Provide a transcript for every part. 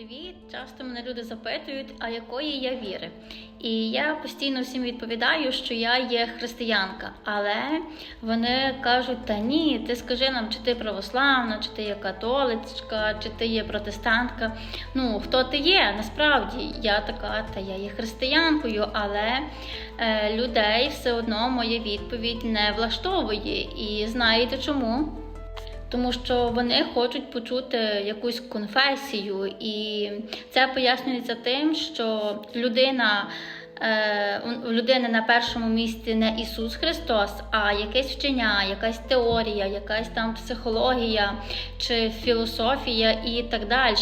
привіт! Часто мене люди запитують, а якої я віри. І я постійно всім відповідаю, що я є християнка. Але вони кажуть: та ні, ти скажи нам, чи ти православна, чи ти є католицька, чи ти є протестантка. Ну, хто ти є? Насправді я така, та я є християнкою, але е, людей все одно моя відповідь не влаштовує. І знаєте чому? Тому що вони хочуть почути якусь конфесію, і це пояснюється тим, що людина. е, У людини на першому місці не Ісус Христос, а якесь вчення, якась теорія, якась там психологія чи філософія і так далі.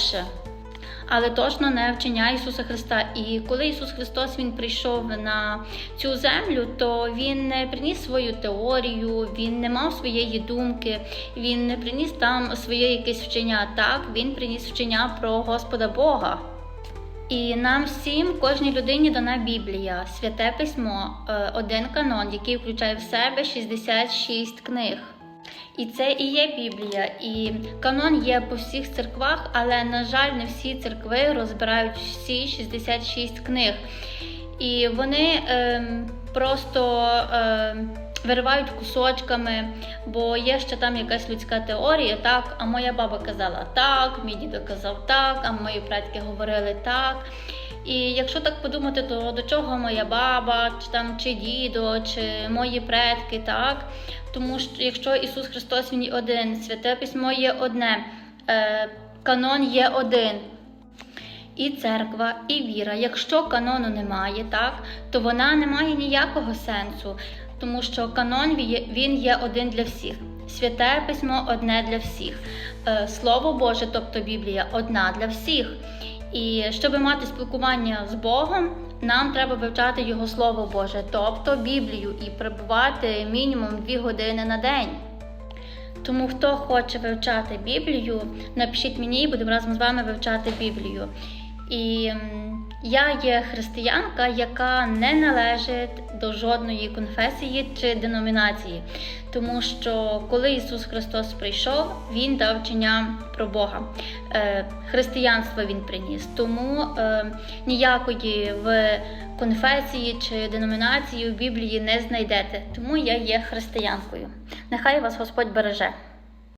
Але точно не вчення Ісуса Христа. І коли Ісус Христос Він прийшов на цю землю, то Він не приніс свою теорію, Він не мав своєї думки, Він не приніс там своє якесь вчення. Так, Він приніс вчення про Господа Бога. І нам всім, кожній людині дана Біблія, святе письмо, е, один канон, який включає в себе 66 книг. І це і є Біблія, і канон є по всіх церквах, але, на жаль, не всі церкви розбирають всі 66 книг. І вони ем, просто ем, виривають кусочками, бо є ще там якась людська теорія, так, а моя баба казала так, мій дідо казав так, а мої предки говорили так. І якщо так подумати, то до чого моя баба, чи там чи дідо, чи мої предки, так? Тому що якщо Ісус Христос Він один, святе письмо є одне, е, канон є один. І церква, і віра. Якщо канону немає, так, то вона не має ніякого сенсу, тому що канон він є- один для всіх. Святе письмо одне для всіх. Е, Слово Боже, тобто Біблія, одна для всіх. І щоб мати спілкування з Богом, нам треба вивчати Його Слово Боже, тобто Біблію, і перебувати мінімум 2 години на день. Тому хто хоче вивчати Біблію, напишіть мені, і будемо разом з вами вивчати Біблію. І я є християнка, яка не належить до жодної конфесії чи деномінації, тому що коли Ісус Христос прийшов, Він дав вчення про Бога. Е, християнство Він приніс. Тому е, ніякої в конфесії чи деномінації в Біблії не знайдете. Тому я є християнкою. Нехай вас Господь береже.